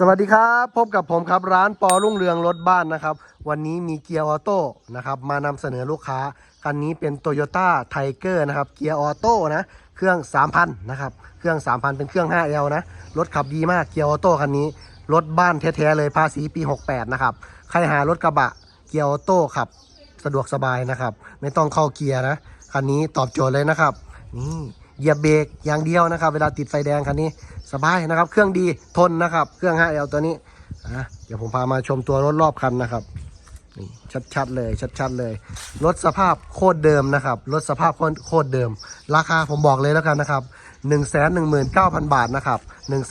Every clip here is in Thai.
สวัสดีครับ พบกับผมครับร้านปอรุ่งเรืองรถบ้านนะครับ วันนี้มีเกียร์ออโต้นะครับมานำเสนอลูกค้า คันนี้เป็น t o y ยต้าไทเกอร์นะครับเกียร์ออโต้นะเครื่อง 3,000นะครับเครื่อง 3,000 เป็นเครื่อง 5L นะรถขับดีมากเกียร์ออโต้คันนี้รถบ้านแท้ๆเลยภาษีปี 68 นะครับ ใครหารถกระบะเกียร์ออโต้ขับ สะดวกสบายนะครับ ไม่ต้องเข้าเกียร์นะคันนี้ตอบโจทย์เลยนะครับนี่ เหยียบเบรกอย่างเดียวนะครับ เวลาติดไฟแดงคันนี้สบายนะครับ เครื่องดีทนนะครับ เครื่อง 5L ตัวนี้อะเดี๋ยวผมพามาชมตัวรถรอบคันนะครับนี่ชัดๆเลยชัดๆเลยรถสภาพโคตรเดิมนะครับรถสภาพโคตรเดิม ราคาผมบอกเลยแล้วกันนะครับ1 1 9 0 0 0 บาทนะครับ1 1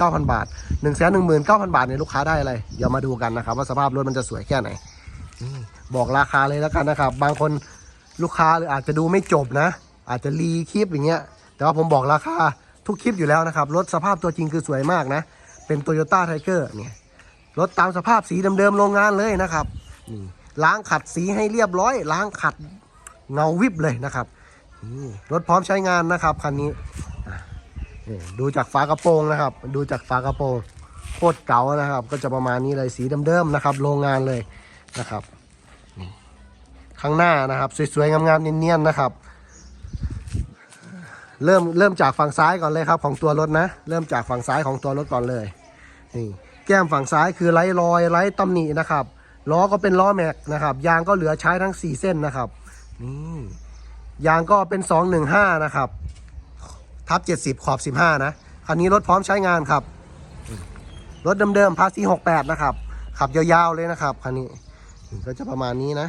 9 0 0 0 บาท 1 1 9 0 0 0 บาทเนี่ยลูกค้าได้อะไรเดี๋ยวมาดูกันนะครับ ว่าสภาพรถมันจะสวยแค่ไหนบอกราคาเลยแล้วกันนะครับ บางคนลูกค้าหรืออาจจะดูไม่จบนะ อาจจะรีคลิปอย่างเงี้ย แต่ว่าผมบอกราคาทุกคลิปอยู่แล้วนะครับ รถสภาพตัวจริงคือสวยมากนะ เป็น t o y ยต้าไทเกอร์เนี่ย รถตามสภาพสีเดิมๆโรงงานเลยนะครับนี่ล้างขัดสีให้เรียบร้อย ล้างขัดเงาวิบเลยนะครับนี่รถพร้อมใช้งานนะครับคันนี้ดูจากฝากระโปรงนะครับ ดูจากฝากระโปรงโคตรเก๋านะครับ ก็จะประมาณนี้เลยสีเดิมๆนะครับ โรงงานเลยนะครับข้างหน้านะครับ สวยๆงามๆเนียนๆนะครับ เริ่มเริ่มจากฝั่งซ้ายก่อนเลยครับ ของตัวรถนะ เริ่มจากฝั่งซ้ายของตัวรถก่อนเลยนี่แก้มฝั่งซ้ายคือไร้รอยไร้ตำหนินะครับล้อก็เป็นล้อแม็กนะครับยางก็เหลือใช้ทั้ง 4 เส้นนะครับนี่ยางก็เป็น 215 นะครับ ทับ 70 ขอบ 15 นะคันนี้รถพร้อมใช้งานครับ รถเดิมๆภาษี68 นะครับ ขับยาวๆเลยนะครับคันนี้ก็จะประมาณนี้นะ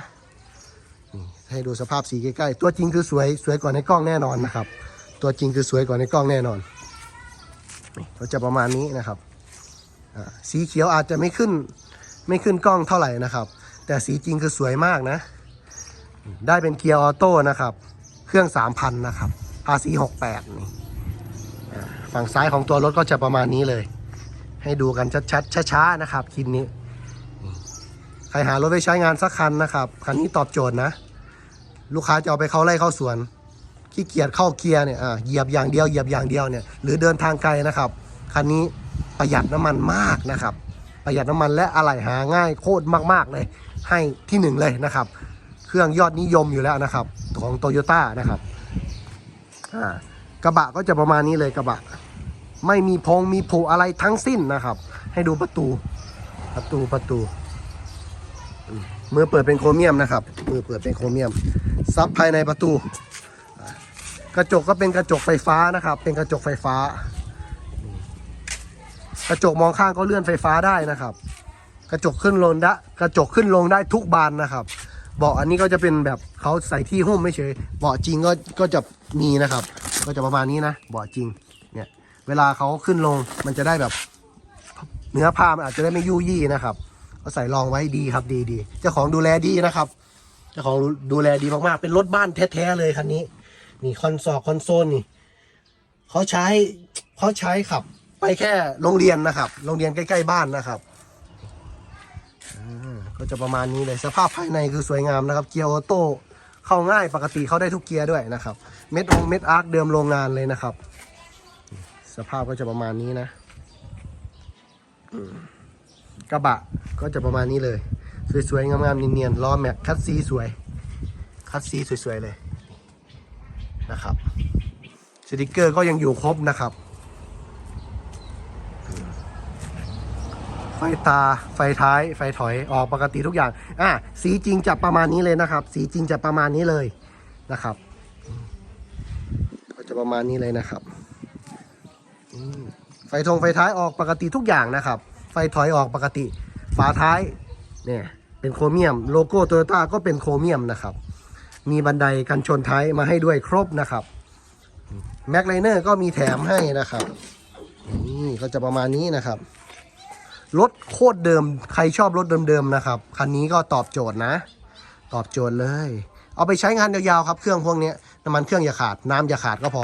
ให้ดูสภาพสีใกล้ๆ ตัวจริงคือสวยสวยกว่าในกล้องแน่นอนนะครับ ตัวจริงคือสวยกว่าในกล้องแน่นอนนี่ก็จะประมาณนี้นะครับสีเขียวอาจจะไม่ขึ้นไม่ขึ้นกล้องเท่าไหร่นะครับ แต่สีจริงคือสวยมากนะ ได้เป็นเกียร์ออโต้นะครับ เครื่อง 3,000 นะครับภาษี68นี่ฝั่งซ้ายของตัวรถก็จะประมาณนี้เลย ให้ดูกันชัดๆช้าๆนะครับคลิปนี้ ใครหารถไปใช้งานสักคันนะครับ คันนี้ตอบโจทย์นะ ลูกค้าจะเอาไปเข้าไร่เข้าสวน ขี้เกียจเข้าเกียร์เนี่ยเหยียบอย่างเดียวเหยียบอย่างเดียวเนี่ยหรือเดินทางไกลนะครับคันนี้ประหยัดน้ำมันมากนะครับ ประหยัดน้ำมันและอะไหล่หาง่ายโคตรมากๆเลย ให้ที่หนึ่งเลยนะครับ เครื่องยอดนิยมอยู่แล้วนะครับ ของโตโยต้านะครับกระบะก็จะประมาณนี้เลยกระบะ ไม่มีพงมีผูอะไรทั้งสิ้นนะครับ ให้ดูประตูประตูประตูมือเปิดเป็นโครเมียมนะครับมือเปิดเป็นโครเมียมซับภายในประตู กระจกก็เป็นกระจกไฟฟ้านะครับ เป็นกระจกไฟฟ้า กระจกมองข้างก็เลื่อนไฟฟ้าได้นะครับ กระจกขึ้นลงได้กระจกขึ้นลงได้ทุกบานนะครับเบาะอันนี้ก็จะเป็นแบบเขาใส่ที่หุ้มไม่เฉยเบาะจริงก็ก็จะมีนะครับ ก็จะประมาณนี้นะเบาะจริงเนี่ยเวลาเขาขึ้นลงมันจะได้แบบเนื้อผ้ามันอาจจะได้ไม่ยุ่ยยี่นะครับก็ใส่รองไว้ดีครับดีดีเจ้าของดูแลดีนะครับเจ้าของดูแลดีมากๆเป็นรถบ้านแท้ๆเลยคันนี้ นี่คอนโซลคอนโซลนี่เขาใช้เขาใช้ขับ ไปแค่โรงเรียนนะครับ โรงเรียนใกล้ ๆ บ้านนะครับอ่าก็จะประมาณนี้เลยสภาพภายในคือสวยงามนะครับ เกียร์ออโต้เข้าง่ายปกติเข้าได้ทุกเกียร์ด้วยนะครับ เม็ดองเม็ดอาร์คเดิมโรงงานเลยนะครับ สภาพก็จะประมาณนี้นะกระบะก็จะประมาณนี้เลย สวยๆงามๆเนียนๆล้อแม็กคัดซีสวย คัดซีสวยๆเลย นะครับสติกเกอร์ก็ยังอยู่ครบนะครับ ไฟตาไฟท้าย ไฟถอยออกปกติทุกอย่างอะสีจริงจะประมาณนี้เลยนะครับ สีจริงจะประมาณนี้เลยนะครับก็จะประมาณนี้เลยนะครับไฟทงไฟท้ายออกปกติทุกอย่างนะครับ ไฟถอยออกปกติ ฝาท้ายเนี่ยเป็นโครเมียม โลโก้โตโยต้าก็เป็นโครเมียมนะครับ มีบันไดกันชนท้ายมาให้ด้วยครบนะครับแม็กไลเนอร์ก็มีแถมให้นะครับนี่ก็จะประมาณนี้นะครับรถโคตรเดิมใครชอบรถเดิมๆนะครับคันนี้ก็ตอบโจทย์นะ ตอบโจทย์เลย เอาไปใช้งานยาวๆครับเครื่องพวกนี้น้ำมันเครื่องอย่าขาด น้ำอย่าขาดก็พอ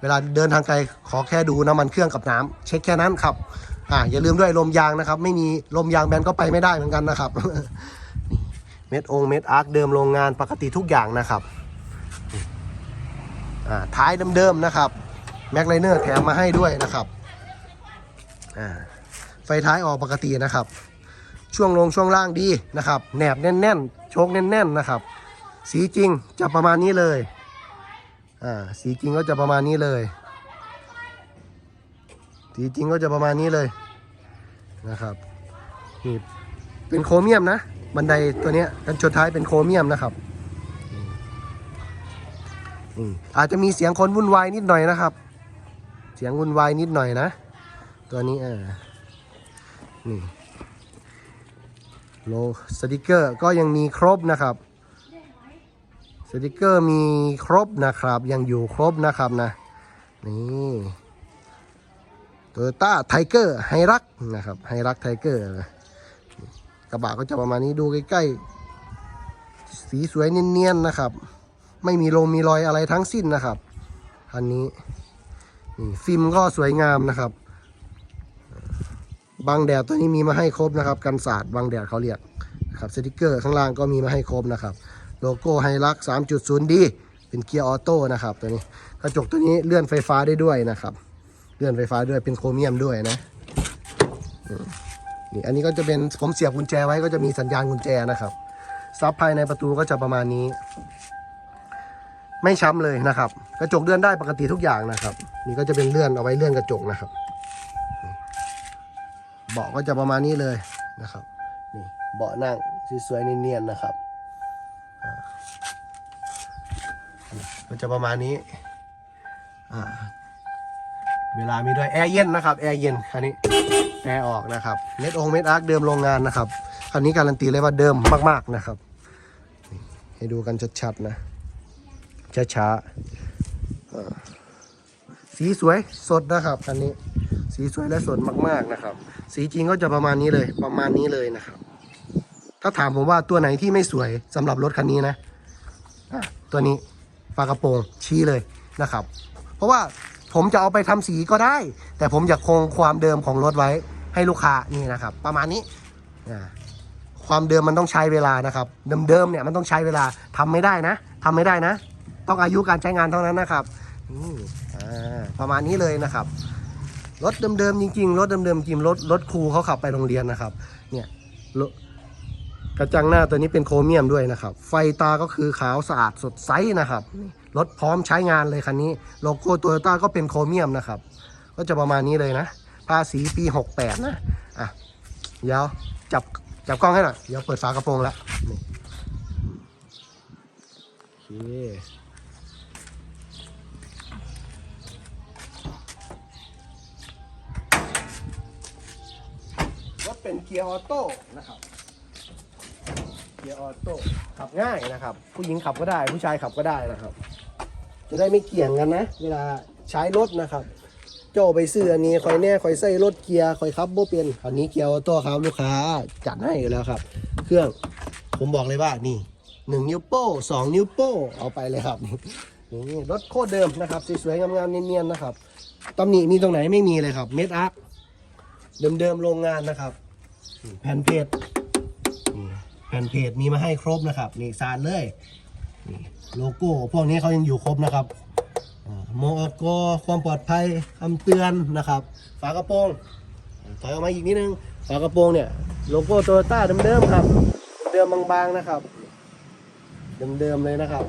เวลาเดินทางไกลขอแค่ดูน้ำมันเครื่องกับน้ำเช็คแค่นั้นครับอ่าอย่าลืมด้วยลมยางนะครับ ไม่มีลมยางแบนก็ไปไม่ได้เหมือนกันนะครับ เม็ดองเม็ดอาร์คเดิมโรงงานปกติทุกอย่างนะครับท้ายเดิมๆนะครับแม็กไลเนอร์แถมมาให้ด้วยนะครับไฟท้ายออกปกตินะครับ ช่วงลงช่วงล่างดีนะครับแหนบแน่นๆโชคแน่นๆนะครับ สีจริงจะประมาณนี้เลยสีจริงก็จะประมาณนี้เลย สีจริงก็จะประมาณนี้เลยนะครับนี่เป็นโครเมียมนะ บันไดตัวเนี้ยกันชนท้ายเป็นโครเมียมนะครับนี่อาจจะมีเสียงคนวุ่นวายนิดหน่อยนะครับ เสียงวุ่นวายนิดหน่อยนะ ตัวนี้อ่านี่โลสติกเกอร์ก็ยังมีครบนะครับ สติกเกอร์มีครบนะครับ ยังอยู่ครบนะครับนะ นี่โตโยต้าไทเกอร์ไฮรักนะครับไฮรักไทเกอร์ กระบะก็จะประมาณนี้ดูใกล้ๆ สีสวยเนียนๆนะครับ ไม่มีลงมีรอยอะไรทั้งสิ้นนะครับคันนี้นี่ฟิล์มก็สวยงามนะครับบังแดดตัวนี้มีมาให้ครบนะครับ กันสาดบังแดดเขาเรียกนะครับสติกเกอร์ข้างล่างก็มีมาให้ครบนะครับโลโก้ไฮลัก 3.0D เป็นเกียร์ออโต้นะครับตัวนี้กระจกตัวนี้เลื่อนไฟฟ้าได้ด้วยนะครับ เลื่อนไฟฟ้าด้วยเป็นโครเมียมด้วยนะอื นี่อันนี้ก็จะเป็นผมเสียบกุญแจไว้ก็จะมีสัญญาณกุญแจนะครับซับภายในประตูก็จะประมาณนี้ ไม่ช้ำเลยนะครับ กระจกเลื่อนได้ปกติทุกอย่างนะครับนี่ก็จะเป็นเลื่อนเอาไว้เลื่อนกระจกนะครับเบาะก็จะประมาณนี้เลยนะครับนี่เบาะนั่งสวยๆเนียนๆนะครับก็จะประมาณนี้เวลามีด้วยแอร์เย็นนะครับแอร์เย็นคันนี้ แอร์ออกนะครับ เม็ดองเม็ดอาร์คเดิมโรงงานนะครับคันนี้การันตีเลยว่าเดิมมากๆนะครับ ให้ดูกันชัดๆนะช้าๆสีสวยสดนะครับคันนี้ สีสวยและสดมากๆนะครับ สีจริงก็จะประมาณนี้เลย ประมาณนี้เลยนะครับ ถ้าถามผมว่าตัวไหนที่ไม่สวยสำหรับรถคันนี้นะอะตัวนี้ฝากระโปรงชี้เลยนะครับ เพราะว่าผมจะเอาไปทำสีก็ได้ แต่ผมอยากคงความเดิมของรถไว้ ให้ลูกค้านี่นะครับ ประมาณนี้อ่าความเดิมมันต้องใช้เวลานะครับ เดิมๆเนี่ยมันต้องใช้เวลาทำไม่ได้นะทำไม่ได้นะ ต้องอายุการใช้งานเท่านั้นนะครับประมาณนี้เลยนะครับรถเดิมๆจริงๆรถเดิมๆจริงรถรถครูเขาขับไปโรงเรียนนะครับ เนี่ยกระจังหน้าตัวนี้เป็นโครเมียมด้วยนะครับ ไฟตาก็คือขาวสะอาดสดใสนะครับรถพร้อมใช้งานเลยคันนี้ โลโก้โตโยต้าก็เป็นโครเมียมนะครับ ก็จะประมาณนี้เลยนะ ภาษีปี 68 นะอะเดี๋ยวจับจับกล้องให้หน่อยเดี๋ยวเปิดฝากระโปรงแล้วนี่โอเครถเป็นเกียร์ออโต้นะครับเกียร์ออโต้ขับง่ายนะครับ ผู้หญิงขับก็ได้ผู้ชายขับก็ได้นะครับ จะได้ไม่เกี่ยงกันนะ เวลาใช้รถนะครับ โจไปซื้ออันนี้คอยแน่คอยใส่รถเกียร์คอยขับโบเป็นอันนี้เกียร์ออโต้ครับลูกค้าจัดให้อยู่แล้วครับ เครื่องผมบอกเลยว่านี่หนึ่งนิ้วโป้สองนิ้วโป้เอาไปเลยครับนี่รถโคตรเดิมนะครับสวยๆงามๆเนียนๆนะครับตำหนิมีตรงไหนไม่มีเลยครับเม็ดอาร์คเดิมๆโรงงานนะครับ แผ่นเพจแผ่นเพจมีมาให้ครบนะครับนี่ซานเลยนี่โลโก้พวกนี้เขายังอยู่ครบนะครับ โมอกความปลอดภัยคำเตือนนะครับ ฝากระโปรงถอยออกมาอีกนิดนึง ฝากระโปรงเนี่ยโลโก้โตโยต้าเดิมๆครับ เดิมบางๆนะครับ เดิมๆเลยนะครับ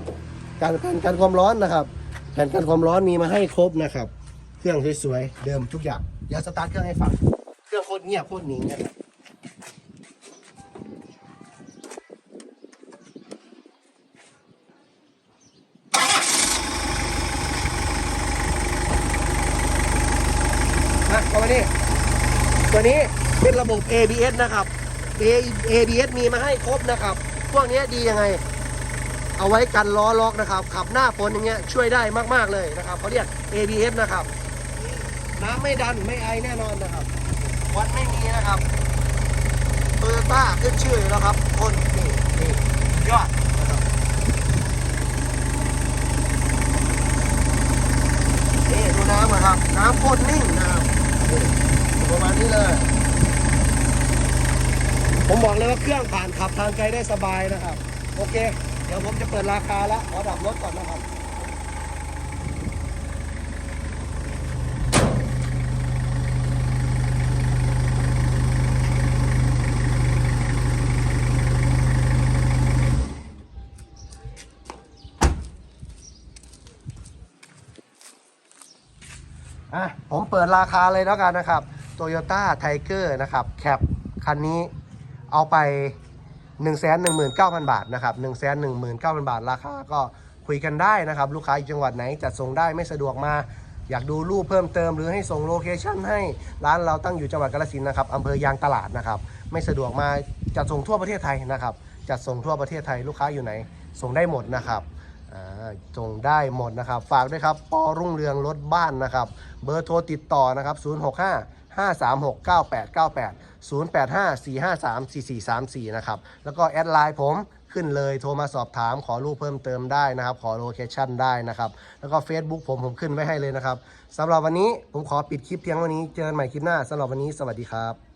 การกันกันความร้อนนะครับแผ่นกันความร้อนมีมาให้ครบนะครับ เครื่องสวยๆเดิมทุกอย่างเดี๋ยวสตาร์ทเครื่องให้ฟัง เครื่องโคตรเงียบโคตรนิ่งนะครับ นะตัวนี้ ตัวนี้เป็น ระบบ ABS นะครับ ABS มีมาให้ครบนะครับ พวกนี้ดียังไง เอาไว้กันล้อล็อกนะครับ ขับหน้าฝนอย่างเงี้ยช่วยได้มากๆเลยนะครับเขาเรียก ABS นะครับ น้ำไม่ดันไม่ไอแน่นอนนะครับ วัดไม่มีนะครับโตโยต้าขึ้นชื่อแล้วครับ คนนี่นี่ยอดนะครับ นี่ดูน้ำนะครับ น้ำโคตรนิ่งนะครับประมาณนี้เลย ผมบอกเลยว่าเครื่องผ่านขับทางไกลได้สบายนะครับ โอเค เดี๋ยวผมจะเปิดราคาละขอดับรถก่อนนะครับอะผมเปิดราคาเลยแล้วกันนะครับ Toyota Tiger นะครับแคปคันนี้ เอาไป 1 1 9 0 0 0 บาทนะครับ1 1 9 0 0 0 บาท ราคาก็คุยกันได้นะครับ ลูกค้าอยู่จังหวัดไหนจัดส่งได้ไม่สะดวกมา อยากดูรูปเพิ่มเติมหรือให้ส่งโลเคชั่นให้ร้านเราตั้งอยู่จังหวัดกาฬสินธุ์นะครับอำเภอยางตลาดนะครับ ไม่สะดวกมาจัดส่งทั่วประเทศไทยนะครับ จัดส่งทั่วประเทศไทยลูกค้าอยู่ไหน ส่งได้หมดนะครับส่งได้หมดนะครับ ฝากด้วยครับปอรุ่งเรืองรถบ้านนะครับ เบอร์โทรติดต่อนะครับ 065 536 9898 085 453 4434 นะครับ แล้วก็แอดไลน์ผมขึ้นเลยโทรมาสอบถามขอรูปเพิ่มเติมได้นะครับ ขอโลเคชั่นได้นะครับ แล้วก็ Facebook ผมผมขึ้นไว้ให้เลยนะครับสำหรับวันนี้ผมขอปิดคลิปเพียงวันนี้เจอกันใหม่คลิปหน้าสำหรับวันนี้สวัสดีครับ